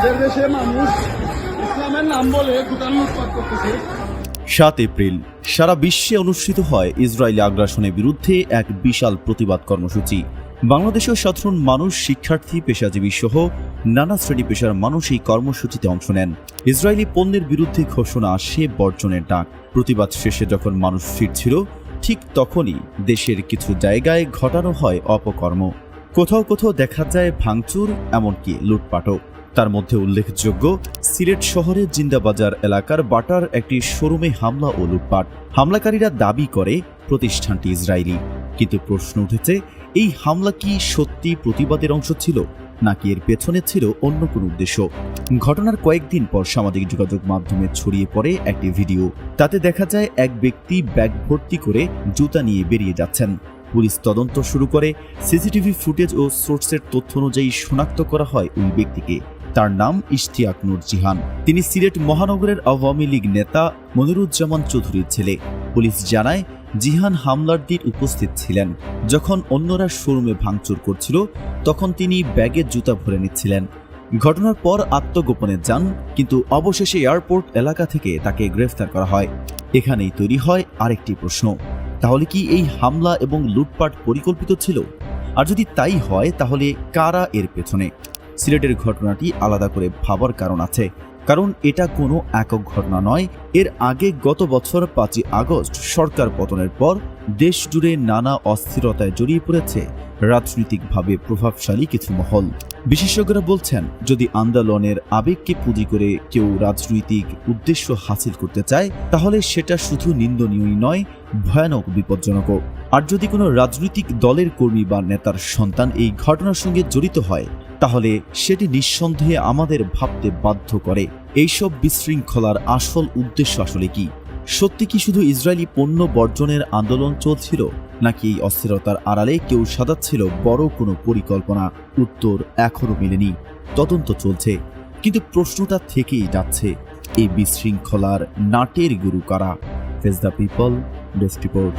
দেশে মানুষ ইসলামের নাম বলে করতেছে। সাত এপ্রিল, সারা বিশ্বে অনুষ্ঠিত হয় ইসরায়েলি আগ্রাসনের বিরুদ্ধে এক বিশাল প্রতিবাদ কর্মসূচি। বাংলাদেশের সাধারণ মানুষ, শিক্ষার্থী, পেশাজীবী সহ নানা শ্রেণি পেশার মানুষ এই কর্মসূচিতে অংশ নেন। ইসরায়েলি পণ্যের বিরুদ্ধে ঘোষণা আসে বর্জনের ডাক। প্রতিবাদ শেষে যখন মানুষ ফিরছিল, ঠিক তখনই দেশের কিছু জায়গায় ঘটানো হয় অপকর্ম। কোথাও কোথাও দেখা যায় ভাঙচুর, এমনকি লুটপাটও। তার মধ্যে উল্লেখযোগ্য, সিলেট শহরের জিন্দাবাজার এলাকার বাটার একটি শোরুমে হামলা ও লুটপাট। হামলাকারীরা দাবি করে, প্রতিষ্ঠানটি ইসরায়েলি কিন্তু প্রশ্ন উঠেছে, এই হামলা কি সত্যি প্রতিবাদের অংশ ছিল, নাকি এর পেছনে ছিল অন্য কোনো উদ্দেশ্য? ঘটনার কয়েকদিন পর সামাজিক যোগাযোগ মাধ্যমে ছড়িয়ে পড়ে একটি ভিডিও। তাতে দেখা যায়, এক ব্যক্তি ব্যাগ ভর্তি করে জুতা নিয়ে বেরিয়ে যাচ্ছেন। পুলিশ তদন্ত শুরু করে, সিসিটিভি ফুটেজ ও সোর্সের তথ্য অনুযায়ী শনাক্ত করা হয় ওই ব্যক্তিকে। তার নাম ইশতিয়াক নূর জিহান। তিনি সিলেট মহানগরের আওয়ামী লীগ নেতা মনিরুজ্জামান চৌধুরীর ছেলে। পুলিশ জানায়, জিহান হামলার দিন উপস্থিত ছিলেন। যখন অন্যরা শোরুমে ভাঙচুর করছিল, তখন তিনি ব্যাগে জুতা ভরে নিচ্ছিলেন। ঘটনার পর আত্মগোপনে যান, কিন্তু অবশেষে এয়ারপোর্ট এলাকা থেকে তাকে গ্রেফতার করা হয়। এখানেই তৈরি হয় আরেকটি প্রশ্ন, তাহলে কি এই হামলা এবং লুটপাট পরিকল্পিত ছিল? আর যদি তাই হয়, তাহলে কারা এর পেছনে? সিলেটের ঘটনাটি আলাদা করে ভাবার কারণ আছে। কারণ এটা কোনো একক ঘটনা নয়। এর আগে গত বছর পাঁচই আগস্ট সরকার পতনের পর দেশ জুড়ে নানা অস্থিরতায় জড়িয়ে পড়েছে রাজনৈতিকভাবে প্রভাবশালী কিছু মহল। বিশেষজ্ঞরা বলছেন, যদি আন্দোলনের আবেগকে পুঁজি করে কেউ রাজনৈতিক উদ্দেশ্য হাসিল করতে চায়, তাহলে সেটা শুধু নিন্দনীয়ই নয়, ভয়ানক বিপজ্জনকও। আর যদি কোনো রাজনৈতিক দলের কর্মী বা নেতার সন্তান এই ঘটনার সঙ্গে জড়িত হয় তাহলে সেটি নিঃসন্দেহে আমাদের ভাবতে বাধ্য করে। এইসব বিশৃঙ্খলার আসল উদ্দেশ্য আসলে কি? সত্যি কি শুধু ইসরায়েলি পণ্য বর্জনের আন্দোলন চলছিল, নাকি এই অস্থিরতার আড়ালে কেউ সাজাচ্ছিল বড় কোনো পরিকল্পনা? উত্তর এখনও মেলেনি। তদন্ত চলছে। কিন্তু প্রশ্নটা থেকেই যাচ্ছে, এই বিশৃঙ্খলার নাটের গুরু কারা? Face the people desk report